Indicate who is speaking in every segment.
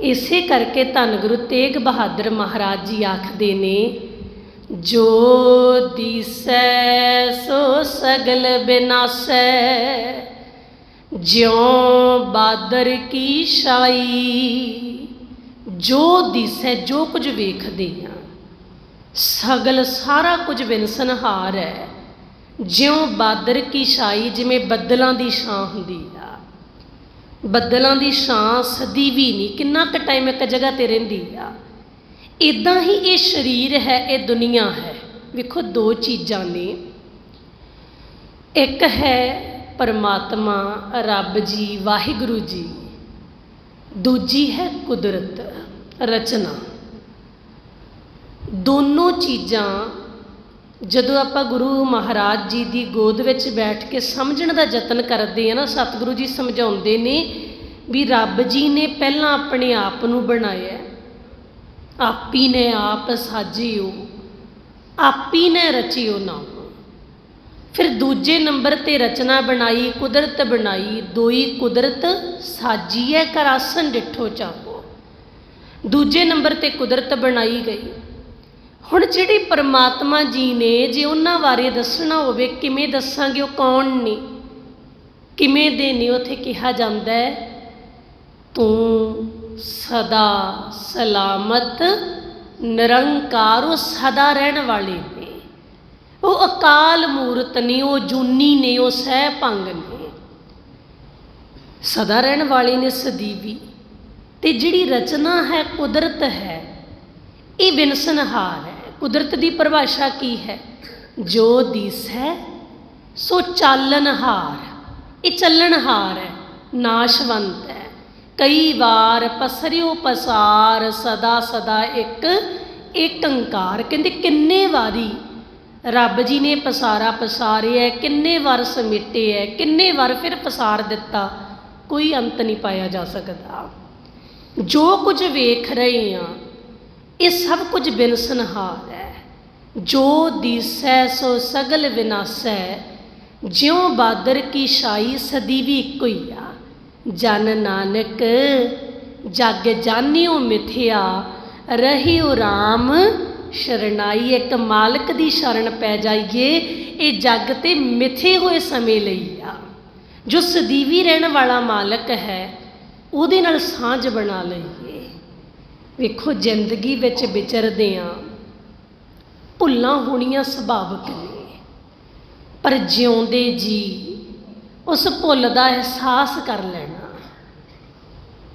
Speaker 1: ਇਸੇ ਕਰਕੇ ਧੰਨ ਗੁਰੂ ਤੇਗ ਬਹਾਦਰ ਮਹਾਰਾਜ ਜੀ ਆਖਦੇ ਨੇ, ਜੋ ਦਿਸੈ ਸੋ ਸਗਲ ਬਿਨਾਸੈ, ਜਿਉ ਬਾਦਰ ਕੀ ਛਾਈ। ਜੋ ਦਿਸੈ, ਜੋ ਕੁਝ ਵੇਖਦੇ ਆ ਸਗਲ ਸਾਰਾ ਕੁਝ ਵਿਨਸਨਹਾਰ ਹੈ। ਜਿਉ ਬਾਦਰ ਕੀ ਛਾਈ, ਜਿਵੇਂ ਬੱਦਲਾਂ ਦੀ ਛਾਂ ਹੁੰਦੀ ਆ ਬੱਦਲਾਂ ਦੀ ਛਾਂ ਸਦੀ ਵੀ ਨਹੀਂ, ਕਿੰਨਾ ਕੁ ਟਾਈਮ ਇੱਕ ਜਗ੍ਹਾ ਤੇ ਰਹਿੰਦੀ ਆ। ਇਦਾਂ ਹੀ ਇਹ ਸਰੀਰ ਹੈ, ਇਹ ਦੁਨੀਆ ਹੈ। ਵੇਖੋ ਦੋ ਚੀਜ਼ਾਂ ਨੇ। ਇੱਕ ਹੈ ਪਰਮਾਤਮਾ, ਰੱਬ ਜੀ, ਵਾਹਿਗੁਰੂ ਜੀ। ਦੂਜੀ ਹੈ ਕੁਦਰਤ, ਰਚਨਾ। ਦੋਨੋਂ ਚੀਜ਼ਾਂ ਜਦੋਂ ਆਪਾਂ ਗੁਰੂ ਮਹਾਰਾਜ ਜੀ ਦੀ ਗੋਦ ਵਿੱਚ ਬੈਠ ਕੇ ਸਮਝਣ ਦਾ ਯਤਨ ਕਰਦੇ ਆ ਨਾ, ਸਤਿਗੁਰੂ ਜੀ ਸਮਝਾਉਂਦੇ ਨੇ ਵੀ ਰੱਬ ਜੀ ਨੇ ਪਹਿਲਾਂ ਆਪਣੇ ਆਪ ਨੂੰ ਬਣਾਇਆ ਹੈ। ਆਪੀ ਨੇ ਆਪ ਸਾਜਿਓ, ਆਪੀ ਨੇ ਰਚਿਓ ਨਾਮ। ਫਿਰ ਦੂਜੇ ਨੰਬਰ ਤੇ ਰਚਨਾ ਬਣਾਈ, ਕੁਦਰਤ ਬਣਾਈ, ਦੋਈ ਕੁਦਰਤ ਸਾਜੀਐ ਕਰਾਸਨ ਡਿਠੋ ਚਾਹੋ ਦੂਜੇ ਨੰਬਰ ਤੇ ਕੁਦਰਤ ਬਣਾਈ ਗਈ। ਹੁਣ ਜਿਹੜੇ ਪਰਮਾਤਮਾ ਜੀ ਨੇ ਜੇ ਉਹਨਾਂ ਬਾਰੇ ਦੱਸਣਾ ਹੋਵੇ, ਕਿਵੇਂ ਦੱਸਾਂਗੇ ਉਹ ਕੌਣ ਨੇ? ਕਿਵੇਂ ਦੇ ਨੇ? ਉਥੇ ਕਿਹਾ ਜਾਂਦਾ ਹੈ, ਤੂੰ ਸਦਾ ਸਲਾਮਤ, ਨਿਰੰਕਾਰ, ਉਹ ਸਦਾ ਰਹਿਣ ਵਾਲੇ ਨੇ। ਉਹ ਅਕਾਲ ਮੂਰਤ ਨੇ, ਉਹ ਜੂਨੀ ਨੇ, ਉਹ ਸਹਿ ਭੰਗ ਨੇ। ਸਦਾ ਰਹਿਣ ਵਾਲੇ ਨੇ ਸਦੀਵੀ। ਤੇ ਜਿਹੜੀ ਰਚਨਾ ਹੈ, ਕੁਦਰਤ ਹੈ, ਇਹ ਬਿਨਸਨਹਾਰ ਹੈ। ਕੁਦਰਤ ਦੀ ਪਰਿਭਾਸ਼ਾ ਕੀ ਹੈ? ਜੋ ਦਿਸੈ ਸੋ ਚਾਲਨਹਾਰ ਇਹ ਚੱਲਣਹਾਰ ਹੈ, ਨਾਸ਼ਵੰਤ ਹੈ। ਕਈ ਵਾਰ ਪਸਰਿਓ ਪਸਾਰ, ਸਦਾ ਸਦਾ ਇੱਕ ਇੱਕ ਅੰਕਾਰ ਕਹਿੰਦੇ ਕਿੰਨੇ ਵਾਰੀ ਰੱਬ ਜੀ ਨੇ ਪਸਾਰਾ ਪਸਾਰਿਆ, ਕਿੰਨੇ ਵਾਰ ਸਮੇਟੇ ਹੈ ਕਿੰਨੇ ਵਾਰ ਫਿਰ ਪਸਾਰ ਦਿੱਤਾ, ਕੋਈ ਅੰਤ ਨਹੀਂ ਪਾਇਆ ਜਾ ਸਕਦਾ। ਜੋ ਕੁਝ ਵੇਖ ਰਹੇ ਆ ਇਹ ਸਭ ਕੁਝ ਬਿਨਸਨਹਾਰ ਹੈ। ਜੋ ਦੀਸੈ ਸੋ ਸਗਲ ਵਿਨਾਸੈ, ਜਿਉ ਬਾਦਰ ਕੀ ਛਾਈ ਸਦੀਵੀ ਵੀ ਹੀ ਆ। ਜਨ ਨਾਨਕ, ਜਗ ਜਾਣਿਓ ਮਿਥਿਆ, ਰਹਿਓ RAM ਸ਼ਰਨਾਈ ਇੱਕ ਮਾਲਕ ਦੀ ਸ਼ਰਨ ਪੈ ਜਾਈਏ, ਇਹ ਜੱਗ ਤੇ ਮਿਥੇ ਹੋਏ ਸਮੇਂ ਲਈ ਆ। ਜੋ ਸਦੀਵੀ ਰਹਿਣ ਵਾਲਾ ਮਾਲਕ ਹੈ, ਉਹਦੇ ਨਾਲ ਸਾਂਝ ਬਣਾ ਲਈਏ। ਵੇਖੋ ਜ਼ਿੰਦਗੀ ਵਿੱਚ ਵਿਚਰਦੇ ਆ ਭੁੱਲਾਂ ਹੋਣੀਆਂ ਸੁਭਾਵਿਕ ਨੇ। ਪਰ ਜਿਉਂਦੇ ਜੀ ਉਸ ਭੁੱਲ ਦਾ ਅਹਿਸਾਸ ਕਰ ਲੈਣਾ।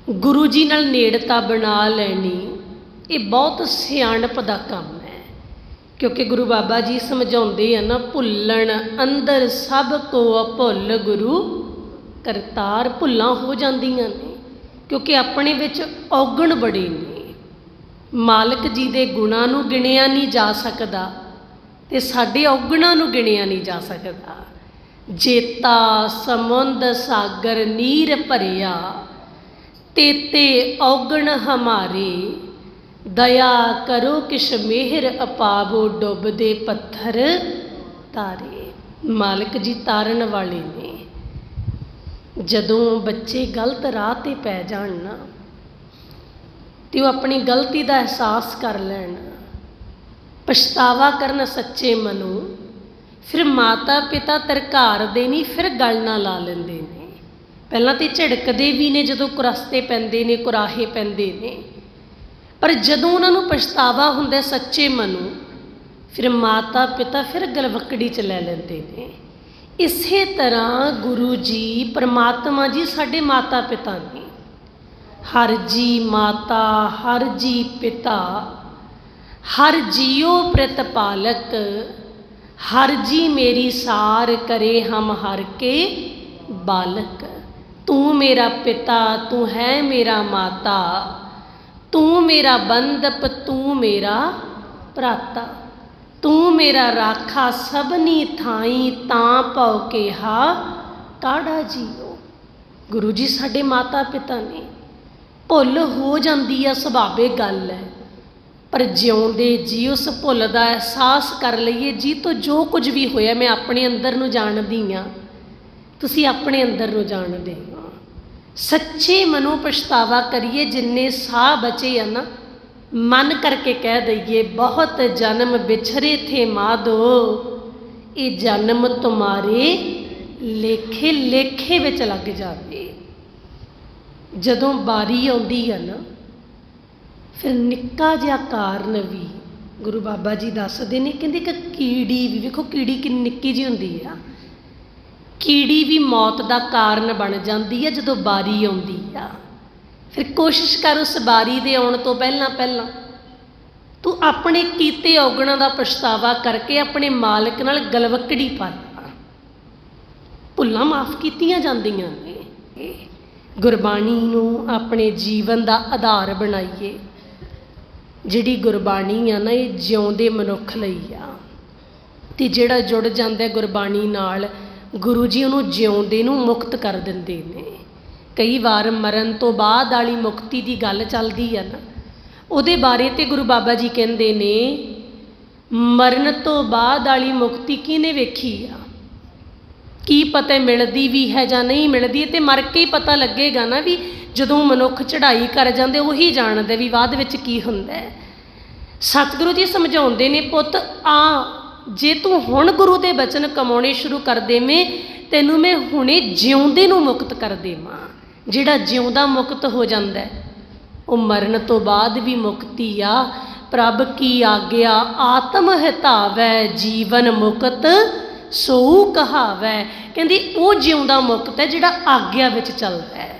Speaker 1: ਗੁਰੂ ਜੀ ਨਾਲ ਨੇੜਤਾ ਬਣਾ ਲੈਣੀ ਇਹ ਬਹੁਤ ਸਿਆਣਪ ਦਾ ਕੰਮ ਹੈ। ਕਿਉਂਕਿ ਗੁਰੂ ਬਾਬਾ ਜੀ ਸਮਝਾਉਂਦੇ ਆ ਨਾ, ਭੁੱਲਣ ਅੰਦਰ ਸਭ ਕੋ ਭੁੱਲ ਗੁਰੂ ਕਰਤਾਰ ਭੁੱਲਾਂ ਹੋ ਜਾਂਦੀਆਂ ਨੇ। ਕਿਉਂਕਿ ਆਪਣੇ ਵਿੱਚ ਔਗਣ ਬੜੇ ਨੇ। ਮਾਲਕ ਜੀ ਦੇ ਗੁਣਾਂ ਨੂੰ ਗਿਣਿਆ ਨਹੀਂ ਜਾ ਸਕਦਾ ਤੇ ਸਾਡੇ ਔਗਣਾਂ ਨੂੰ ਗਿਣਿਆ ਨਹੀਂ ਜਾ ਸਕਦਾ। ਜੇਤਾ ਸਮੁੰਦ ਸਾਗਰ ਨੀਰ ਭਰਿਆ, ਤੇਤੇ ਔਗਣ ਹਮਾਰੇ। ਦਇਆ ਕਰੋ ਕਿਛ ਮਿਹਰ ਅਪਾਵੋ, ਡੁੱਬਦੇ ਪੱਥਰ ਤਾਰੇ। ਮਾਲਕ ਜੀ ਤਾਰਨ ਵਾਲੇ ਨੇ, ਜਦੋਂ ਬੱਚੇ ਗਲਤ ਰਾਹ ਤੇ ਪੈ ਜਾਣ ਨਾ ਤੇ ਉਹ ਆਪਣੀ ਗਲਤੀ ਦਾ ਅਹਿਸਾਸ ਕਰ ਲੈਣ। ਪਛਤਾਵਾ ਕਰਨ ਸੱਚੇ ਮਨੋਂ, ਫਿਰ ਮਾਤਾ ਪਿਤਾ ਤਰਕਾਰਦੇ ਨਹੀਂ, ਫਿਰ ਗਲ ਨਾ ਲਾ ਲੈਂਦੇ ਨੇ। ਪਹਿਲਾਂ ਤੇ ਝਿੜਕਦੇ ਵੀ ਨੇ, ਜਦੋਂ ਕੁਰਸਤੇ ਪੈਂਦੇ ਨੇ, ਕੁਰਾਹੇ ਪੈਂਦੇ ਨੇ। ਪਰ ਜਦੋਂ ਉਹਨਾਂ ਨੂੰ ਪਛਤਾਵਾ ਹੁੰਦਾ ਸੱਚੇ ਮਨੋਂ, ਫਿਰ ਮਾਤਾ ਪਿਤਾ ਫਿਰ ਗਲਵਕੜੀ ਚ ਲੈ ਲੈਂਦੇ ਨੇ। ਇਸੇ ਤਰ੍ਹਾਂ ਗੁਰੂ ਜੀ, ਪਰਮਾਤਮਾ ਜੀ ਸਾਡੇ ਮਾਤਾ ਪਿਤਾ ਨੇ ਹਰ ਜੀ ਮਾਤਾ, ਹਰ ਜੀ ਪਿਤਾ, ਹਰ ਜੀਉ ਪ੍ਰਤਪਾਲਕ ਹਰ ਜੀ ਮੇਰੀ ਸਾਰ ਕਰੇ ਹਮ ਹਰ ਕੇ ਬਾਲਕ। ਤੂੰ ਮੇਰਾ ਪਿਤਾ, ਤੂੰ ਹੈ ਮੇਰਾ ਮਾਤਾ, ਤੂੰ ਮੇਰਾ ਬੰਦਪ ਤੂੰ ਮੇਰਾ ਭਰਾਤਾ। ਤੂੰ ਮੇਰਾ ਰਾਖਾ ਸਭਨੀ ਥਾਈ, ਤਾਂ ਭਉ ਕਿਹਾ ਕਾੜਾ ਜੀਓ ਗੁਰੂ ਜੀ, ਸਾਡੇ ਮਾਤਾ ਪਿਤਾ ਨੇ ਭੁੱਲ ਹੋ ਜਾਂਦੀ ਆ ਸੁਭਾਵਿਕ ਗੱਲ ਹੈ ਪਰ ਜਿਉਂਦੇ ਜੀ ਉਸ ਭੁੱਲ ਦਾ ਅਹਿਸਾਸ ਕਰ ਲਈਏ, ਜੀ ਤੋਂ ਜੋ ਕੁਝ ਵੀ ਹੋਇਆ ਮੈਂ ਆਪਣੇ ਅੰਦਰ ਨੂੰ ਜਾਣਦੀ ਆ। ਤੁਸੀਂ ਆਪਣੇ ਅੰਦਰ ਨੂੰ ਜਾਣਦੇ ਹੋ। ਸੱਚੇ ਮਨੋਂ ਪਛਤਾਵਾ ਕਰੀਏ, ਜਿੰਨੇ ਸਾਹ ਬਚੇ ਆ ਨਾ, ਮਨ ਕਰਕੇ ਕਹਿ ਦਈਏ, ਬਹੁਤ ਜਨਮ ਵਿਛਰੇ ਥੇ ਮਾਦੋ ਇਹ ਜਨਮ ਤੁਮਾਰੇ ਲੇਖੇ ਲੇਖੇ ਵਿੱਚ ਲੱਗ ਜਾਵੇ। ਜਦੋਂ ਬਾਰੀ ਆਉਂਦੀ ਆ ਨਾ, ਫਿਰ ਨਿੱਕਾ ਜਿਹਾ ਕਾਰਨ ਵੀ ਗੁਰੂ ਬਾਬਾ ਜੀ ਦੱਸਦੇ ਨੇ, ਕਹਿੰਦੇ ਕਿ ਕੀੜੀ ਵੀ, ਵੇਖੋ ਕੀੜੀ ਕਿ ਨਿੱਕੀ ਜੀ ਹੁੰਦੀ ਆ। ਕੀੜੀ ਵੀ ਮੌਤ ਦਾ ਕਾਰਨ ਬਣ ਜਾਂਦੀ ਹੈ ਜਦੋਂ ਬਾਰੀ ਆਉਂਦੀ ਆ। ਫਿਰ ਕੋਸ਼ਿਸ਼ ਕਰ ਉਸ ਬਾਰੀ ਦੇ ਆਉਣ ਤੋਂ ਪਹਿਲਾਂ ਪਹਿਲਾਂ ਤੂੰ ਆਪਣੇ ਕੀਤੇ ਔਗਣਾਂ ਦਾ ਪਛਤਾਵਾ ਕਰਕੇ ਆਪਣੇ ਮਾਲਕ ਨਾਲ ਗਲਵਕੜੀ ਪਾ ਭੁੱਲਾਂ ਮਾਫ ਕੀਤੀਆਂ ਜਾਂਦੀਆਂ ਨੇ। ਗੁਰਬਾਣੀ ਨੂੰ ਆਪਣੇ ਜੀਵਨ ਦਾ ਆਧਾਰ ਬਣਾਈਏ। ਜਿਹੜੀ ਗੁਰਬਾਣੀ ਆ ਨਾ, ਇਹ ਜਿਉਂਦੇ ਮਨੁੱਖ ਲਈ ਆ। ਤੇ ਜਿਹੜਾ ਜੁੜ ਜਾਂਦਾ ਗੁਰਬਾਣੀ ਨਾਲ, ਗੁਰੂ ਜੀ ਉਹਨੂੰ ਜਿਉਂਦੇ ਨੂੰ ਮੁਕਤ ਕਰ ਦਿੰਦੇ ਨੇ। ਕਈ ਵਾਰ ਮਰਨ ਤੋਂ ਬਾਅਦ ਵਾਲੀ ਮੁਕਤੀ ਦੀ ਗੱਲ ਚੱਲਦੀ ਆ ਨਾ, ਉਹਦੇ ਬਾਰੇ ਤੇ ਗੁਰੂ ਬਾਬਾ ਜੀ ਕਹਿੰਦੇ ਨੇ, ਮਰਨ ਤੋਂ ਬਾਅਦ ਵਾਲੀ ਮੁਕਤੀ ਕਿਹਨੇ ਵੇਖੀ ਆ? ਕੀ ਪਤਾ ਮਿਲਦੀ ਵੀ ਹੈ ਜਾਂ ਨਹੀਂ ਮਿਲਦੀ ਤੇ ਮਰ ਕੇ ਹੀ ਪਤਾ ਲੱਗੇਗਾ ਨਾ ਵੀ ਜਦੋਂ ਮਨੁੱਖ ਚੜ੍ਹਾਈ ਕਰ ਜਾਂਦੇ, ਉਹੀ ਜਾਣਦਾ ਵੀ ਬਾਅਦ ਵਿੱਚ ਕੀ ਹੁੰਦਾ ਹੈ। ਸਤਿਗੁਰੂ ਜੀ ਸਮਝਾਉਂਦੇ ਨੇ, ਪੁੱਤ, ਆ, ਜੇ ਤੂੰ ਹੁਣ ਗੁਰੂ ਦੇ ਬਚਨ ਕਮਾਉਣੇ ਸ਼ੁਰੂ ਕਰ ਦੇਵੇਂ, ਤੈਨੂੰ ਮੈਂ ਹੁਣੇ ਜਿਉਂਦੇ ਨੂੰ ਮੁਕਤ ਕਰ ਦੇਵਾਂ। ਜਿਹੜਾ ਜਿਉਂਦਾ ਮੁਕਤ ਹੋ ਜਾਂਦਾ ਉਹ ਮਰਨ ਤੋਂ ਬਾਅਦ ਵੀ ਮੁਕਤੀ ਆ। ਪ੍ਰਭ ਕੀ ਆਗਿਆ, ਆਤਮ ਹਿਤਾਵੈ ਜੀਵਨ ਮੁਕਤ। ਸੋ ਕਹਾਵੈ। ਕਹਿੰਦੀ, ਉਹ ਜਿਉਂਦਾ ਮੁਕਤ ਹੈ ਜਿਹੜਾ ਆਗਿਆ ਵਿੱਚ ਚੱਲਦਾ ਹੈ।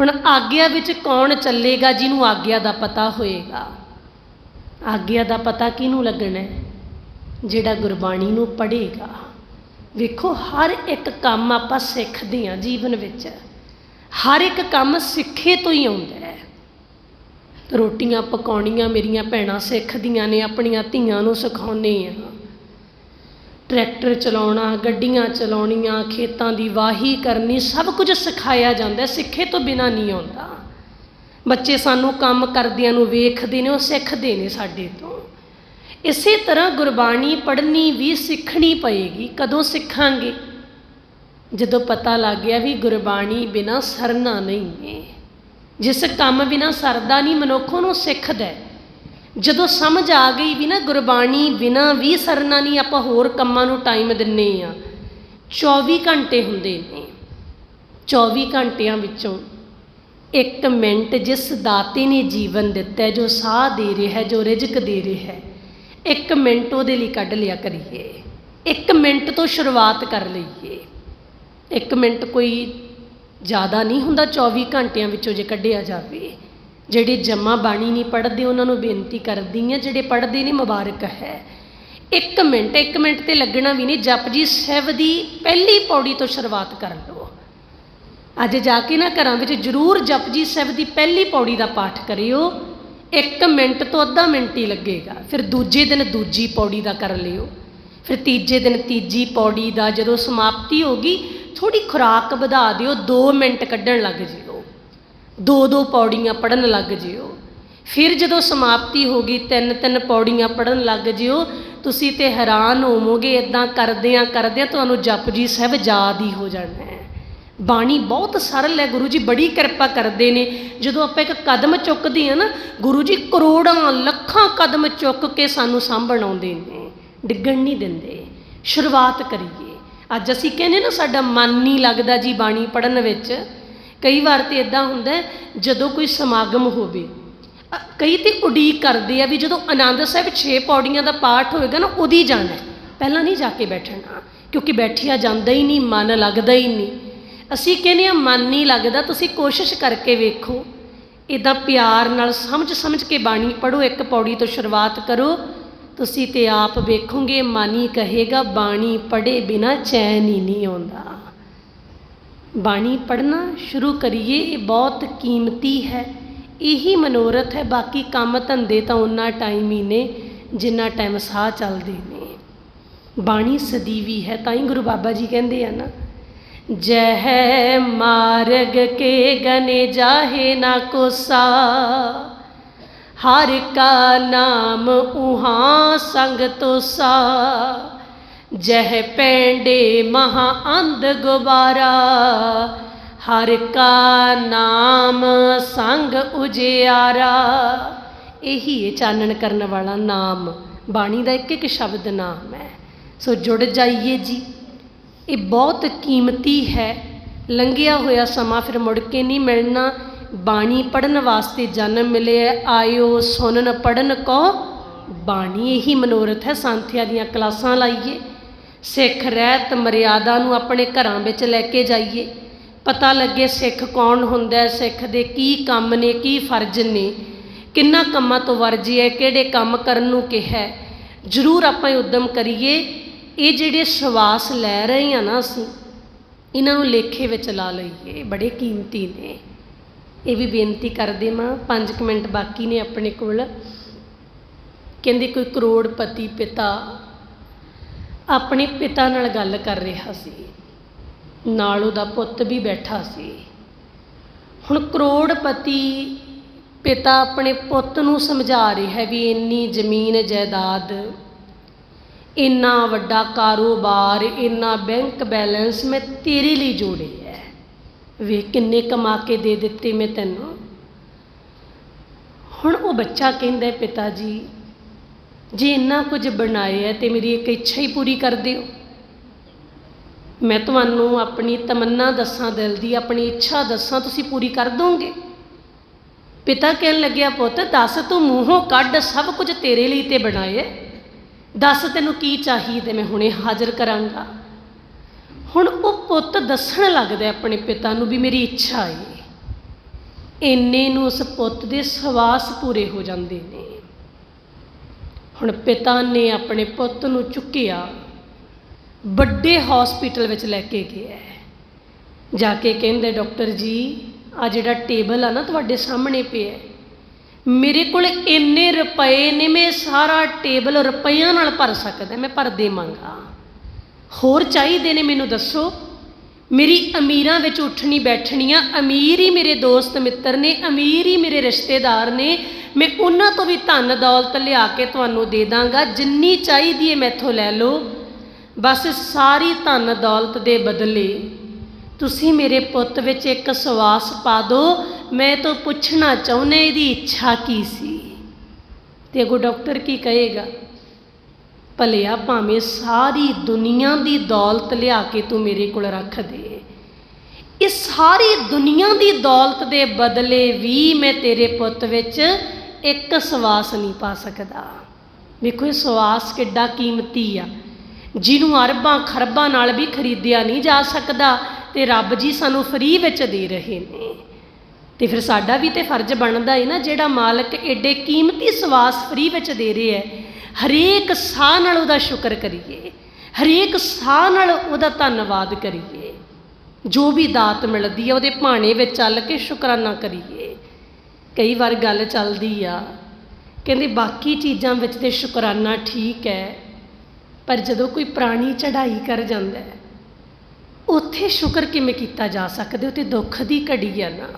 Speaker 1: ਹੁਣ ਆਗਿਆ ਵਿੱਚ ਕੌਣ ਚੱਲੇਗਾ ਜਿਹਨੂੰ ਆਗਿਆ ਦਾ ਪਤਾ ਹੋਏਗਾ? ਆਗਿਆ ਦਾ ਪਤਾ ਕਿਹਨੂੰ ਲੱਗਣਾ ਹੈ? ਜਿਹੜਾ ਗੁਰਬਾਣੀ ਨੂੰ ਪੜ੍ਹੇਗਾ। ਵੇਖੋ, ਹਰ ਇੱਕ ਕੰਮ ਆਪਾਂ ਸਿੱਖਦੇ ਹਾਂ ਜੀਵਨ ਵਿੱਚ। ਹਰ ਇੱਕ ਕੰਮ ਸਿੱਖੇ ਤੋਂ ਹੀ ਆਉਂਦਾ ਹੈ। ਰੋਟੀਆਂ ਪਕਾਉਣੀਆਂ ਮੇਰੀਆਂ ਭੈਣਾਂ ਸਿੱਖਦੀਆਂ ਨੇ, ਆਪਣੀਆਂ ਧੀਆਂ ਨੂੰ ਸਿਖਾਉਂਦੇ ਆ ਟਰੈਕਟਰ ਚਲਾਉਣਾ, ਗੱਡੀਆਂ ਚਲਾਉਣੀਆਂ, ਖੇਤਾਂ ਦੀ ਵਾਹੀ ਕਰਨੀ, ਸਭ ਕੁਝ ਸਿਖਾਇਆ ਜਾਂਦਾ ਸਿੱਖੇ ਤੋਂ ਬਿਨਾ ਨਹੀਂ ਆਉਂਦਾ। ਬੱਚੇ ਸਾਨੂੰ ਕੰਮ ਕਰਦਿਆਂ ਨੂੰ ਵੇਖਦੇ ਨੇ, ਉਹ ਸਿੱਖਦੇ ਨੇ ਸਾਡੇ ਤੋਂ। ਇਸੇ ਤਰ੍ਹਾਂ ਗੁਰਬਾਣੀ ਪੜ੍ਹਨੀ ਵੀ ਸਿੱਖਣੀ ਪਏਗੀ, ਕਦੋਂ ਸਿੱਖਾਂਗੇ? ਜਦੋਂ ਪਤਾ ਲੱਗ ਗਿਆ ਵੀ ਗੁਰਬਾਣੀ ਬਿਨਾ ਸਰਨਾ ਨਹੀਂ ਹੈ। ਜਿਸ ਕੰਮ ਬਿਨਾ ਸਰਦਾ ਨਹੀਂ, ਮਨੁੱਖ ਨੂੰ ਸਿੱਖਦਾ ਹੈ। ਜਦੋਂ ਸਮਝ ਆ ਗਈ ਵੀ ਨਾ ਗੁਰਬਾਣੀ ਬਿਨਾ ਵੀ ਸਰਨਾ ਨਹੀਂ, ਆਪਾਂ ਹੋਰ ਕੰਮਾਂ ਨੂੰ ਟਾਈਮ ਦਿੰਨੇ ਆ। 24 ਘੰਟੇ ਹੁੰਦੇ ਨੇ। 24 ਘੰਟਿਆਂ ਵਿੱਚੋਂ ਇੱਕ ਮਿੰਟ ਜਿਸ ਦਾਤੇ ਨੇ ਜੀਵਨ ਦਿੱਤਾ ਜੋ ਸਾਹ ਦੇ ਰਿਹਾ ਹੈ, ਜੋ ਰਿਜ਼ਕ ਦੇ ਰਿਹਾ ਹੈ, ਇੱਕ ਮਿੰਟ ਉਹਦੇ ਲਈ ਕੱਢ ਲਿਆ ਕਰੀਏ। ਇੱਕ ਮਿੰਟ ਤੋਂ ਸ਼ੁਰੂਆਤ ਕਰ ਲਈਏ। ਇੱਕ ਮਿੰਟ ਕੋਈ ਜ਼ਿਆਦਾ ਨਹੀਂ ਹੁੰਦਾ 24 ਘੰਟਿਆਂ ਵਿੱਚੋਂ ਜੇ ਕੱਢਿਆ ਜਾਵੇ। ਜਿਹੜੇ ਜਮਾ ਬਾਣੀ ਨਹੀਂ ਪੜ੍ਹਦੇ, ਉਹਨਾਂ ਨੂੰ ਬੇਨਤੀ ਕਰਦੀ ਹਾਂ, ਜਿਹੜੇ ਪੜ੍ਹਦੇ ਨੇ ਮੁਬਾਰਕ ਹੈ। ਇੱਕ ਮਿੰਟ ਇੱਕ ਮਿੰਟ ਤੇ ਲੱਗਣਾ ਵੀ ਨਹੀਂ ਜਪਜੀ ਸਾਹਿਬ ਦੀ ਪਹਿਲੀ ਪੌੜੀ ਤੋਂ ਸ਼ੁਰੂਆਤ ਕਰ ਲਓ। ਅੱਜ ਜਾ ਕੇ ਨਾ ਘਰਾਂ ਵਿੱਚ ਜ਼ਰੂਰ ਜਪਜੀ ਸਾਹਿਬ ਦੀ ਪਹਿਲੀ ਪੌੜੀ ਦਾ ਪਾਠ ਕਰਿਓ। ਇੱਕ ਮਿੰਟ ਤੋਂ ਅੱਧਾ ਮਿੰਟ ਹੀ ਲੱਗੇਗਾ, ਫਿਰ ਦੂਜੇ ਦਿਨ ਦੂਜੀ ਪੌੜੀ ਦਾ ਕਰ ਲਿਓ। ਫਿਰ ਤੀਜੇ ਦਿਨ ਤੀਜੀ ਪੌੜੀ ਦਾ ਜਦੋਂ ਸਮਾਪਤੀ ਹੋਗੀ ਥੋੜੀ ਖੁਰਾਕ ਵਧਾ ਦਿਓ 2 ਮਿੰਟ ਕੱਢਣ ਲੱਗ ਜਿਓ। ਦੋ ਦੋ ਪੌੜੀਆਂ ਪੜਨ ਲੱਗ ਜਿਓ। ਫਿਰ ਜਦੋਂ ਸਮਾਪਤੀ ਹੋ ਗਈ ਤਿੰਨ ਤਿੰਨ ਪੌੜੀਆਂ ਪੜਨ ਲੱਗ ਜਿਓ, ਤੁਸੀਂ ਤੇ ਹੈਰਾਨ ਹੋਵੋਗੇ ਇਦਾਂ ਕਰਦਿਆਂ ਕਰਦਿਆਂ ਤੁਹਾਨੂੰ ਜਪਜੀ ਸਾਹਿਬ ਯਾਦ ਹੀ ਹੋ ਜਾਣਾ ਹੈ। ਬਾਣੀ ਬਹੁਤ ਸਰਲ ਹੈ, ਗੁਰੂ ਜੀ ਬੜੀ ਕਿਰਪਾ ਕਰਦੇ ਨੇ। ਜਦੋਂ ਆਪਾਂ ਇੱਕ ਕਦਮ ਚੁੱਕਦੇ ਹਾਂ ਨਾ, ਗੁਰੂ ਜੀ ਕਰੋੜਾਂ, ਲੱਖਾਂ ਕਦਮ ਚੁੱਕ ਕੇ ਸਾਨੂੰ ਸਾਂਭਣ ਆਉਂਦੇ ਨੇ। ਡਿੱਗਣ ਨਹੀਂ ਦਿੰਦੇ। ਸ਼ੁਰੂਆਤ ਕਰੀਏ। ਅੱਜ ਅਸੀਂ ਕਹਿੰਦੇ ਨਾ, ਸਾਡਾ ਮਨ ਨਹੀਂ ਲੱਗਦਾ ਜੀ ਬਾਣੀ ਪੜਨ ਵਿੱਚ। ਕਈ ਵਾਰ ਤੇ ਇਦਾਂ ਹੁੰਦਾ ਜਦੋਂ ਕੋਈ ਸਮਾਗਮ ਹੋਵੇ ਕਈ ਤੇ ਉਡੀਕ ਕਰਦੇ ਆ ਵੀ ਜਦੋਂ ਆਨੰਦ ਸਾਹਿਬ 6 ਪੌੜੀਆਂ ਦਾ ਪਾਠ ਹੋਏਗਾ ਨਾ ਉਹਦੀ ਜਾਣਾ ਪਹਿਲਾਂ ਨਹੀਂ ਜਾ ਕੇ ਬੈਠਣਾ, ਕਿਉਂਕਿ ਬੈਠਿਆ ਜਾਂਦਾ ਹੀ ਨਹੀਂ, ਮਨ ਲੱਗਦਾ ਹੀ ਨਹੀਂ। ਅਸੀਂ ਕਹਿੰਦੇ ਆ ਮਨ ਨਹੀਂ ਲੱਗਦਾ, ਤੁਸੀਂ ਕੋਸ਼ਿਸ਼ ਕਰਕੇ ਵੇਖੋ। ਇਦਾਂ ਪਿਆਰ ਨਾਲ ਸਮਝ ਸਮਝ ਕੇ ਬਾਣੀ ਪੜੋ ਇੱਕ ਪੌੜੀ ਤੋਂ ਸ਼ੁਰੂਆਤ ਕਰੋ। ਤੁਸੀਂ ਤੇ ਆਪ ਵੇਖੋਗੇ, ਮਨ ਹੀ ਕਹੇਗਾ, ਬਾਣੀ ਪੜੇ ਬਿਨਾ ਚੈਨ ਹੀ ਨਹੀਂ ਆਉਂਦਾ। ਬਾਣੀ ਪੜ੍ਹਨਾ ਸ਼ੁਰੂ ਕਰੀਏ, ਇਹ ਬਹੁਤ ਕੀਮਤੀ ਹੈ। ਇਹੀ ਮਨੋਰਥ ਹੈ, ਬਾਕੀ ਕੰਮ ਧੰਦੇ ਤਾਂ ਉਨਾ ਟਾਈਮ ਹੀ ਨੇ, ਜਿੰਨਾ ਟਾਈਮ ਸਾਹ ਚੱਲਦੇ ਨੇ। ਬਾਣੀ ਸਦੀਵੀ ਹੈ, ਤਾਂ ਹੀ ਗੁਰੂ ਬਾਬਾ ਜੀ ਕਹਿੰਦੇ ਆ ਨਾ, ਜਹ ਮਾਰਗ ਕੇ ਗਨੇ ਜਾਹੇ ਨਾ ਕੋਸਾ, ਹਰ ਕਾ ਨਾਮ ਉਹਾਂ ਸੰਗ ਤੋਸਾ। ਜਹ ਪੈਂਡੇ ਮਹਾ ਅੰਧ ਗੁਬਾਰਾ, ਹਰ ਕਾ ਨਾਮ ਸੰਗ ਉਜਿਆਰਾ। ਇਹੀ ਹੈ ਚਾਨਣ ਕਰਨ ਵਾਲਾ ਨਾਮ, ਬਾਣੀ ਦਾ ਇੱਕ ਇੱਕ ਸ਼ਬਦ ਨਾਮ ਹੈ। ਸੋ ਜੁੜ ਜਾਈਏ ਜੀ। ਇਹ ਬਹੁਤ ਕੀਮਤੀ ਹੈ। ਲੰਘਿਆ ਹੋਇਆ ਸਮਾਂ ਫਿਰ ਮੁੜ ਕੇ ਨਹੀਂ ਮਿਲਣਾ। ਬਾਣੀ ਪੜਨ ਵਾਸਤੇ ਜਨਮ ਮਿਲਿਆ, ਆਇਓ ਸੁਣਨ ਪੜਨ ਕੋ। ਬਾਣੀ ਇਹੀ ਮਨੋਰਥ ਹੈ, ਸੰਥਿਆ ਦੀਆਂ ਕਲਾਸਾਂ ਲਾਈਏ। ਸਿੱਖ ਰਹਿਤ ਮਰਿਆਦਾ ਨੂੰ ਆਪਣੇ ਘਰਾਂ ਵਿੱਚ ਲੈ ਕੇ ਜਾਈਏ। ਪਤਾ ਲੱਗੇ ਸਿੱਖ ਕੌਣ ਹੁੰਦਾ ਹੈ, ਸਿੱਖ ਦੇ ਕੀ ਕੰਮ ਨੇ, ਕੀ ਫਰਜ਼ ਨੇ, ਕਿੰਨਾ ਕੰਮਾਂ ਤੋਂ ਵਰਜੀ ਹੈ, ਕਿਹੜੇ ਕੰਮ ਕਰਨ ਨੂੰ ਕਿਹਾ ਹੈ। ਜ਼ਰੂਰ ਆਪਾਂ ਇਹ ਉਦਮ ਕਰੀਏ, ਇਹ ਜਿਹੜੇ ਸਵਾਸ ਲੈ ਰਹੇ ਆ ਨਾ ਅਸੀਂ, ਇਹਨਾਂ ਨੂੰ ਲੇਖੇ ਵਿੱਚ ਲਾ ਲਈਏ ਬੜੇ ਕੀਮਤੀ ਨੇ। ਇਹ ਵੀ ਬੇਨਤੀ ਕਰਦੇ ਮਾਂ 5 ਮਿੰਟ ਬਾਕੀ ਨੇ ਆਪਣੇ ਕੋਲ। ਕਹਿੰਦੇ ਕੋਈ ਕਰੋੜਪਤੀ ਪਿਤਾ ਆਪਣੇ ਪਿਤਾ ਨਾਲ ਗੱਲ ਕਰ ਰਿਹਾ ਸੀ। ਨਾਲ ਉਹਦਾ ਪੁੱਤ ਵੀ ਬੈਠਾ ਸੀ। ਹੁਣ ਕਰੋੜਪਤੀ ਪਿਤਾ ਆਪਣੇ ਪੁੱਤ ਨੂੰ ਸਮਝਾ ਰਿਹਾ ਹੈ ਵੀ ਇੰਨੀ ਜ਼ਮੀਨ ਜਾਇਦਾਦ, ਇੰਨਾ ਵੱਡਾ ਕਾਰੋਬਾਰ, ਇੰਨਾ ਬੈਂਕ ਬੈਲੈਂਸ ਮੈਂ ਤੇਰੇ ਲਈ ਜੋੜਿਆ ਹੈ ਵੇ ਕਿੰਨੇ ਕਮਾ ਕੇ ਦੇ ਦਿੱਤੇ ਮੈਂ ਤੈਨੂੰ। ਹੁਣ ਉਹ ਬੱਚਾ ਕਹਿੰਦਾ ਪਿਤਾ ਜੀ ਜੇ ਇੰਨਾ ਕੁਝ ਬਣਾਇਆ ਹੈ ਤੇ ਮੇਰੀ ਇੱਕ ਇੱਛਾ ਹੀ ਪੂਰੀ ਕਰ ਦਿਓ। ਮੈਂ ਤੁਹਾਨੂੰ ਆਪਣੀ ਤਮੰਨਾ ਦੱਸਾਂ, ਦਿਲ ਦੀ ਆਪਣੀ ਇੱਛਾ ਦੱਸਾਂ, ਤੁਸੀਂ ਪੂਰੀ ਕਰ ਦੋਗੇ? ਪਿਤਾ ਕਹਿਣ ਲੱਗਿਆ, ਪੁੱਤ, ਦੱਸ ਤੂੰ ਮੂੰਹੋਂ ਕੱਢ ਸਭ ਕੁਝ ਤੇਰੇ ਲਈ ਤੇ ਬਣਾਏ ਦੱਸ ਤੈਨੂੰ ਕੀ ਚਾਹੀਦਾ ਮੈਂ ਹੁਣੇ ਹਾਜ਼ਰ ਕਰਾਂਗਾ। ਹੁਣ ਉਹ ਪੁੱਤ ਦੱਸਣ ਲੱਗਦਾ ਆਪਣੇ ਪਿਤਾ ਨੂੰ ਵੀ ਮੇਰੀ ਇੱਛਾ ਹੈ। ਇੰਨੇ ਨੂੰ ਉਸ ਪੁੱਤ ਦੇ ਸਵਾਸ ਪੂਰੇ ਹੋ ਜਾਂਦੇ ਨੇ। ਹੁਣ ਪਿਤਾ ਨੇ ਆਪਣੇ ਪੁੱਤ ਨੂੰ ਚੁੱਕਿਆ, ਵੱਡੇ ਹਸਪੀਟਲ ਵਿੱਚ ਲੈ ਕੇ ਗਿਆ ਜਾ ਕੇ ਕਹਿੰਦੇ, ਡਾਕਟਰ ਜੀ ਆ ਜਿਹੜਾ ਟੇਬਲ ਆ ਨਾ ਤੁਹਾਡੇ ਸਾਹਮਣੇ ਪਿਆ ਮੇਰੇ ਕੋਲ ਇੰਨੇ ਰੁਪਏ ਨੇ, ਮੈਂ ਸਾਰਾ ਟੇਬਲ ਰੁਪਈਆਂ ਨਾਲ ਭਰ ਸਕਦਾ, ਮੈਂ ਭਰ ਦੇਵਾਂਗਾ। ਹੋਰ ਚਾਹੀਦੇ ਨੇ ਮੈਨੂੰ ਦੱਸੋ? ਮੇਰੀ ਅਮੀਰਾਂ ਵਿੱਚ ਉੱਠਣੀ ਬੈਠਣੀਆਂ, ਅਮੀਰ ਹੀ ਮੇਰੇ ਦੋਸਤ ਮਿੱਤਰ ਨੇ, ਅਮੀਰ ਹੀ ਮੇਰੇ ਰਿਸ਼ਤੇਦਾਰ ਨੇ, ਮੈਂ ਉਹਨਾਂ ਤੋਂ ਵੀ ਧਨ ਦੌਲਤ ਲਿਆ ਕੇ ਤੁਹਾਨੂੰ ਦੇ ਦਾਂਗਾ, ਜਿੰਨੀ ਚਾਹੀਦੀ ਹੈ ਮੈਥੋਂ ਲੈ ਲਓ। ਬਸ ਸਾਰੀ ਧਨ ਦੌਲਤ ਦੇ ਬਦਲੇ ਤੁਸੀਂ ਮੇਰੇ ਪੁੱਤ ਵਿੱਚ ਇੱਕ ਸਵਾਸ ਪਾ ਦਿਓ ਮੈਂ ਤੋਂ ਪੁੱਛਣਾ ਚਾਹੁੰਦਾ, ਇਹਦੀ ਇੱਛਾ ਕੀ ਸੀ? ਤੇ ਅਗੋ ਡਾਕਟਰ ਕੀ ਕਹੇਗਾ? ਭਲਿਆ ਭਾਵੇਂ ਸਾਰੀ ਦੁਨੀਆ ਦੀ ਦੌਲਤ ਲਿਆ ਕੇ ਤੂੰ ਮੇਰੇ ਕੋਲ ਰੱਖ ਦੇ। ਇਹ ਸਾਰੀ ਦੁਨੀਆ ਦੀ ਦੌਲਤ ਦੇ ਬਦਲੇ ਵੀ ਮੈਂ ਤੇਰੇ ਪੁੱਤ ਵਿੱਚ ਇੱਕ ਸਵਾਸ ਨਹੀਂ ਪਾ ਸਕਦਾ। ਵੇਖੋ, ਇਹ ਸਵਾਸ ਕਿੱਡਾ ਕੀਮਤੀ ਆ। ਜਿਹਨੂੰ ਅਰਬਾਂ ਖਰਬਾਂ ਨਾਲ ਵੀ ਖਰੀਦਿਆ ਨਹੀਂ ਜਾ ਸਕਦਾ ਤੇ ਰੱਬ ਜੀ ਸਾਨੂੰ ਫ੍ਰੀ ਵਿੱਚ ਦੇ ਰਹੇ ਨੇ। ਤੇ ਫਿਰ ਸਾਡਾ ਵੀ ਤੇ ਫਰਜ਼ ਬਣਦਾ ਹੈ ਨਾ, ਜਿਹੜਾ ਮਾਲਕ ਏਡੇ ਕੀਮਤੀ ਸਵਾਸ ਫ੍ਰੀ ਵਿੱਚ ਦੇ ਰਿਹਾ ਹੈ ਹਰੇਕ ਸਾਹ ਨਾਲ ਉਹਦਾ ਸ਼ੁਕਰ ਕਰੀਏ, ਹਰੇਕ ਸਾਹ ਨਾਲ ਉਹਦਾ ਧੰਨਵਾਦ ਕਰੀਏ, ਜੋ ਵੀ ਦਾਤ ਮਿਲਦੀ ਹੈ ਉਹਦੇ ਭਾਣੇ ਵਿੱਚ ਚੱਲ ਕੇ ਸ਼ੁਕਰਾਨਾ ਕਰੀਏ। ਕਈ ਵਾਰ ਗੱਲ ਚੱਲਦੀ ਆ, ਕਹਿੰਦੇ ਬਾਕੀ ਚੀਜ਼ਾਂ ਵਿੱਚ ਤੇ ਸ਼ੁਕਰਾਨਾ ਠੀਕ ਹੈ ਪਰ ਜਦੋਂ ਕੋਈ ਪ੍ਰਾਣੀ ਚੜ੍ਹਾਈ ਕਰ ਜਾਂਦਾ ਹੈ ਉੱਥੇ ਸ਼ੁਕਰ ਕਿਵੇਂ ਕੀਤਾ ਜਾ ਸਕਦਾ ਉਹ ਤੇ ਦੁੱਖ ਦੀ ਘੜੀ ਆ ਨਾ।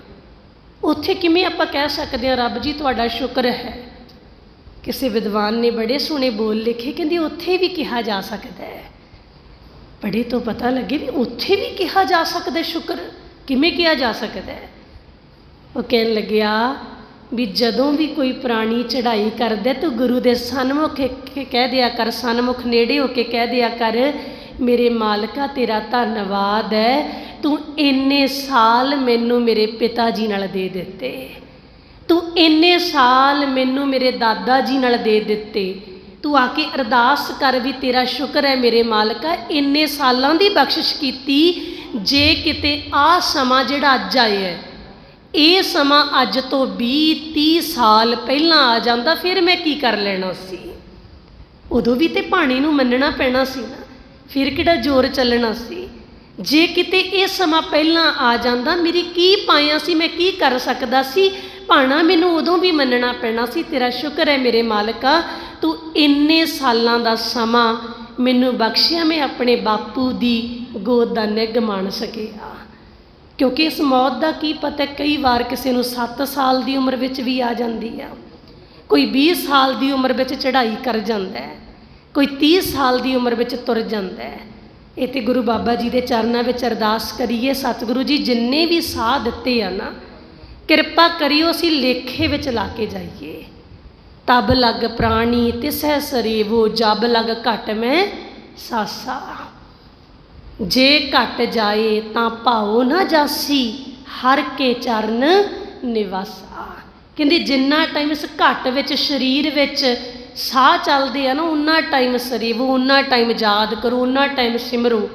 Speaker 1: ਉੱਥੇ ਕਿਵੇਂ ਆਪਾਂ ਕਹਿ ਸਕਦੇ ਹਾਂ, ਰੱਬ ਜੀ, ਤੁਹਾਡਾ ਸ਼ੁਕਰ ਹੈ ਕਿਸੇ ਵਿਦਵਾਨ ਨੇ ਬੜੇ ਸੋਹਣੇ ਬੋਲ ਲਿਖੇ, ਕਹਿੰਦੇ ਉੱਥੇ ਵੀ ਕਿਹਾ ਜਾ ਸਕਦਾ ਹੈ। ਪੜ੍ਹੇ ਤੋਂ ਪਤਾ ਲੱਗੇ ਵੀ ਉੱਥੇ ਵੀ ਕਿਹਾ ਜਾ ਸਕਦਾ ਸ਼ੁਕਰ, ਕਿਵੇਂ ਕਿਹਾ ਜਾ ਸਕਦਾ ਹੈ? ਉਹ ਕਹਿਣ ਲੱਗਿਆ ਵੀ ਜਦੋਂ ਵੀ ਕੋਈ ਪ੍ਰਾਣੀ ਚੜ੍ਹਾਈ ਕਰਦਾ ਤੂੰ ਗੁਰੂ ਦੇ ਸਨਮੁਖ ਕਹਿ ਦਿਆ ਕਰ, ਸਨਮੁਖ ਨੇੜੇ ਹੋ ਕੇ ਕਹਿ ਦਿਆ ਕਰ, ਮੇਰੇ ਮਾਲਕਾ, ਤੇਰਾ ਧੰਨਵਾਦ ਹੈ ਤੂੰ ਇੰਨੇ ਸਾਲ ਮੈਨੂੰ ਮੇਰੇ ਪਿਤਾ ਜੀ ਨਾਲ ਦੇ ਦਿੱਤੇ। ਤੂੰ ਇੰਨੇ ਸਾਲ ਮੈਨੂੰ ਮੇਰੇ ਦਾਦਾ ਜੀ ਨਾਲ ਦੇ ਦਿੱਤੇ। ਤੂੰ ਆ ਕੇ ਅਰਦਾਸ ਕਰ ਵੀ ਤੇਰਾ ਸ਼ੁਕਰ ਹੈ ਮੇਰੇ ਮਾਲਕਾ ਇੰਨੇ ਸਾਲਾਂ ਦੀ ਬਖਸ਼ਿਸ਼ ਕੀਤੀ ਜੇ ਕਿਤੇ ਆ ਸਮਾਂ ਜਿਹੜਾ ਅੱਜ ਆਇਆ ਹੈ। ਇਹ ਸਮਾਂ ਅੱਜ ਤੋਂ 20 30 ਸਾਲ ਪਹਿਲਾਂ ਆ ਜਾਂਦਾ, ਫਿਰ ਮੈਂ ਕੀ ਕਰ ਲੈਣਾ ਸੀ? ਉਦੋਂ ਵੀ ਤੇ ਭਾਣੇ ਨੂੰ ਮੰਨਣਾ ਪੈਣਾ ਸੀ ਨਾ। ਫਿਰ ਕਿਹੜਾ ਜ਼ੋਰ ਚੱਲਣਾ ਸੀ? ਜੇ ਕਿਤੇ ਇਹ ਸਮਾਂ ਪਹਿਲਾਂ ਆ ਜਾਂਦਾ, ਮੇਰੀ ਕੀ ਪਾਇਆ ਸੀ, ਮੈਂ ਕੀ ਕਰ ਸਕਦਾ ਸੀ? ਭਾਣਾ, ਮੈਨੂੰ ਉਦੋਂ ਵੀ ਮੰਨਣਾ ਪੈਣਾ ਸੀ, ਤੇਰਾ ਸ਼ੁਕਰ ਹੈ ਮੇਰੇ ਮਾਲਕਾ ਤੂੰ ਇੰਨੇ ਸਾਲਾਂ ਦਾ ਸਮਾਂ ਮੈਨੂੰ ਬਖਸ਼ਿਆ, ਮੈਂ ਆਪਣੇ ਬਾਪੂ ਦੀ ਗੋਦ ਦਾ ਨਿੱਘ ਮਾਣ ਸਕਿਆ। ਕਿਉਂਕਿ ਇਸ ਮੌਤ ਦਾ ਕੀ ਪਤਾ, ਕਈ ਵਾਰ ਕਿਸੇ ਨੂੰ 7 ਸਾਲ ਦੀ ਉਮਰ ਵਿੱਚ ਵੀ ਆ ਜਾਂਦੀ ਆ। ਕੋਈ 20 ਸਾਲ ਦੀ ਉਮਰ ਵਿੱਚ ਚੜ੍ਹਾਈ ਕਰ ਜਾਂਦਾ ਹੈ, ਕੋਈ 30 ਸਾਲ ਦੀ ਉਮਰ ਵਿੱਚ ਤੁਰ ਜਾਂਦਾ ਹੈ ਇਹ ਤੇ ਗੁਰੂ ਬਾਬਾ ਜੀ ਦੇ ਚਰਨਾਂ ਵਿੱਚ ਅਰਦਾਸ ਕਰੀਏ, ਸਤਿਗੁਰੂ ਜੀ, ਜਿੰਨੇ ਵੀ ਸਾਹ ਦਿੱਤੇ ਆ ਨਾ, ਕਿਰਪਾ ਕਰਿਓ ਅਸੀਂ ਲੇਖੇ ਵਿੱਚ ਲਾ ਕੇ ਜਾਈਏ। ਤਬ ਲਗ ਪ੍ਰਾਣੀ ਤਿਸੈ ਸਰੇਵੋ, ਜਬ ਲਗ ਘਟ ਮੈਂ ਸਾਸਾ। ਜੇ ਘਟ ਜਾਏ ਤਾਂ ਭਾਉ ਨਾ ਜਾਸੀ, ਹਰ ਕੇ ਚਰਨ ਨਿਵਾਸਾ। ਕਹਿੰਦੇ ਜਿੰਨਾ ਟਾਈਮ ਇਸ ਘਟ ਵਿੱਚ, ਸਰੀਰ ਵਿੱਚ ਸਾਹ ਚੱਲਦੇ ਆ ਨਾ ਉਨਾ ਟਾਈਮ ਸਰੇਵੋ ਉਨਾ ਟਾਈਮ ਯਾਦ ਕਰੋ ਉਨਾ ਟਾਈਮ ਸਿਮਰੋ।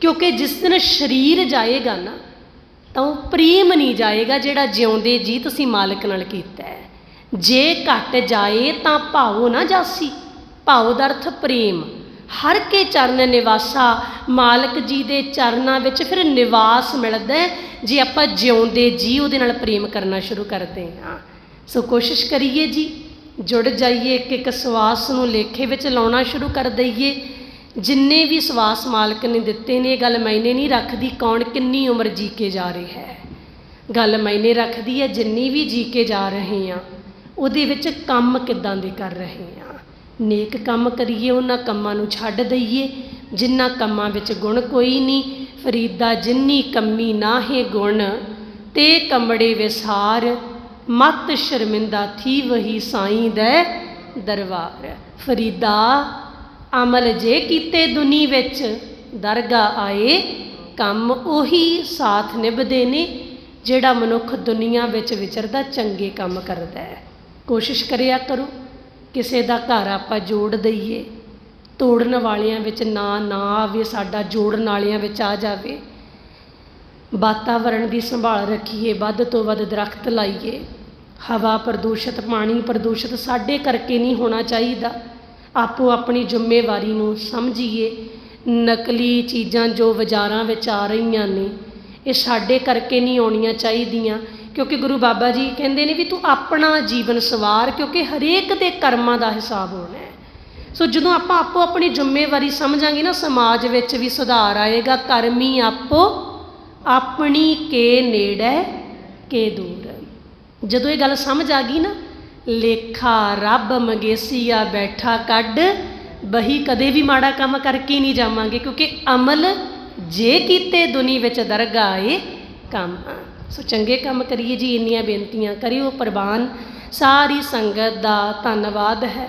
Speaker 1: ਕਿਉਂਕਿ ਜਿਸ ਦਿਨ ਸਰੀਰ ਜਾਏਗਾ ਨਾ, ਤਾਂ ਉਹ ਪ੍ਰੇਮ ਨਹੀਂ ਜਾਏਗਾ ਜਿਹੜਾ ਜਿਉਂਦੇ ਜੀ ਤੁਸੀਂ ਮਾਲਕ ਨਾਲ ਕੀਤਾ ਹੈ। ਜੇ ਘਟ ਜਾਏ ਤਾਂ ਭਾਉ ਨਾ ਜਾਸੀ। ਭਾਉ ਦਾ ਅਰਥ ਪ੍ਰੇਮ। ਹਰ ਕੇ ਚਰਨ ਨਿਵਾਸਾ, ਮਾਲਕ ਜੀ ਦੇ ਚਰਨਾਂ ਵਿੱਚ ਫਿਰ ਨਿਵਾਸ ਮਿਲਦਾ ਜੇ ਆਪਾਂ ਜਿਉਂਦੇ ਜੀ, ਉਹਦੇ ਨਾਲ ਪ੍ਰੇਮ ਕਰਨਾ ਸ਼ੁਰੂ ਕਰਦੇ ਹਾਂ। ਸੋ ਕੋਸ਼ਿਸ਼ ਕਰੀਏ ਜੀ। ਜੁੜ ਜਾਈਏ, ਇੱਕ ਇੱਕ ਸਵਾਸ ਨੂੰ ਲੇਖੇ ਵਿੱਚ ਲਾਉਣਾ ਸ਼ੁਰੂ ਕਰ ਦਈਏ। ਜਿੰਨੇ ਵੀ ਸਵਾਸ ਮਾਲਕ ਨੇ ਦਿੱਤੇ ਨੇ, ਇਹ ਗੱਲ ਮਾਇਨੇ ਨਹੀਂ ਰੱਖਦੀ ਕੌਣ ਕਿੰਨੀ ਉਮਰ ਜੀ ਕੇ ਜਾ ਰਿਹਾ ਹੈ। ਗੱਲ ਮਾਇਨੇ ਰੱਖਦੀ ਹੈ ਜਿੰਨੀ ਵੀ ਜੀ ਕੇ ਜਾ ਰਹੇ ਆ ਉਹਦੇ ਵਿੱਚ ਕੰਮ ਕਿੱਦਾਂ ਦੇ ਕਰ ਰਹੇ ਆ ਨੇਕ ਕੰਮ ਕਰੀਏ, ਉਹਨਾਂ ਕੰਮਾਂ ਨੂੰ ਛੱਡ ਦਈਏ। ਜਿਨ੍ਹਾਂ ਕੰਮਾਂ ਵਿੱਚ ਗੁਣ ਕੋਈ ਨਹੀਂ, ਫਰੀਦਾ ਜਿੰਨੀ ਕੰਮੀ ਨਾਹੇ ਗੁਣ, ਤੇ ਕਮੜੇ ਵਿਸਾਰ ਮਤ ਸ਼ਰਮਿੰਦਾ ਥੀ ਵਹੀ ਸਾਈਂ ਦੇ ਦਰਬਾਰ। ਫਰੀਦਾ, ਅਮਲ ਜੇ ਕੀਤੇ ਦੁਨੀ ਵਿੱਚ, ਦਰਗਾ ਆਏ, ਕੰਮ ਉਹੀ ਸਾਥ ਨਿਭਦੇ ਨੇ, ਜਿਹੜਾ ਮਨੁੱਖ ਦੁਨੀਆ ਵਿੱਚ ਵਿਚਰਦਾ ਚੰਗੇ ਕੰਮ ਕਰਦਾ ਹੈ। ਕੋਸ਼ਿਸ਼ ਕਰਿਆ ਕਰੋ, ਕਿਸੇ ਦਾ ਘਰ ਆਪਾਂ ਜੋੜ ਦਈਏ। ਤੋੜਨ ਵਾਲਿਆਂ ਵਿੱਚ ਨਾ ਨਾ ਆਵੇ, ਸਾਡਾ ਜੋੜਨ ਵਾਲਿਆਂ ਵਿੱਚ ਆ ਜਾਵੇ। ਵਾਤਾਵਰਣ ਦੀ ਸੰਭਾਲ ਰੱਖੀਏ, ਵੱਧ ਤੋਂ ਵੱਧ ਦਰਖਤ ਲਾਈਏ। ਹਵਾ ਪ੍ਰਦੂਸ਼ਿਤ, ਪਾਣੀ ਪ੍ਰਦੂਸ਼ਿਤ ਸਾਡੇ ਕਰਕੇ ਨਹੀਂ ਹੋਣਾ ਚਾਹੀਦਾ। ਆਪੋ ਆਪਣੀ ਜ਼ਿੰਮੇਵਾਰੀ ਨੂੰ ਸਮਝੀਏ। ਨਕਲੀ ਚੀਜ਼ਾਂ ਜੋ ਬਾਜ਼ਾਰਾਂ ਵਿੱਚ ਆ ਰਹੀਆਂ ਨੇ, ਇਹ ਸਾਡੇ ਕਰਕੇ ਨਹੀਂ ਆਉਣੀਆਂ ਚਾਹੀਦੀਆਂ। ਕਿਉਂਕਿ ਗੁਰੂ ਬਾਬਾ ਜੀ ਕਹਿੰਦੇ ਨੇ ਵੀ ਤੂੰ ਆਪਣਾ ਜੀਵਨ ਸਵਾਰ, ਕਿਉਂਕਿ ਹਰੇਕ ਦੇ ਕਰਮਾਂ ਦਾ ਹਿਸਾਬ ਹੋਣਾ ਹੈ। ਸੋ ਜਦੋਂ ਆਪਾਂ ਆਪੋ ਆਪਣੀ ਜ਼ਿੰਮੇਵਾਰੀ ਸਮਝਾਂਗੇ ਨਾ, ਸਮਾਜ ਵਿੱਚ ਵੀ ਸੁਧਾਰ ਆਏਗਾ। ਕਰਮੀ ਆਪੋ ਆਪਣੀ ਕੇ ਨੇੜੇ, ਕੇ ਦੂਰ। ਜਦੋਂ ਇਹ ਗੱਲ ਸਮਝ ਆ ਗਈ ਨਾ, ਲੇਖਾ ਰੱਬ ਮੰਗੇਸੀਆ ਬੈਠਾ ਕੱਢ, ਬਹੀ ਕਦੇ ਵੀ ਮਾੜਾ ਕੰਮ ਕਰਕੇ ਨਹੀਂ ਜਾਵਾਂਗੇ, ਕਿਉਂਕਿ ਅਮਲ ਜੇ ਕੀਤੇ ਦੁਨੀ ਵਿੱਚ ਦਰਗਾ ਆਏ ਕੰਮ ਸੋ ਚੰਗੇ ਕੰਮ ਕਰੀਏ ਜੀ, ਇੰਨੀਆਂ ਬੇਨਤੀਆਂ ਕਰਿਓ, ਪ੍ਰਵਾਨ। ਸਾਰੀ ਸੰਗਤ ਦਾ ਧੰਨਵਾਦ ਹੈ।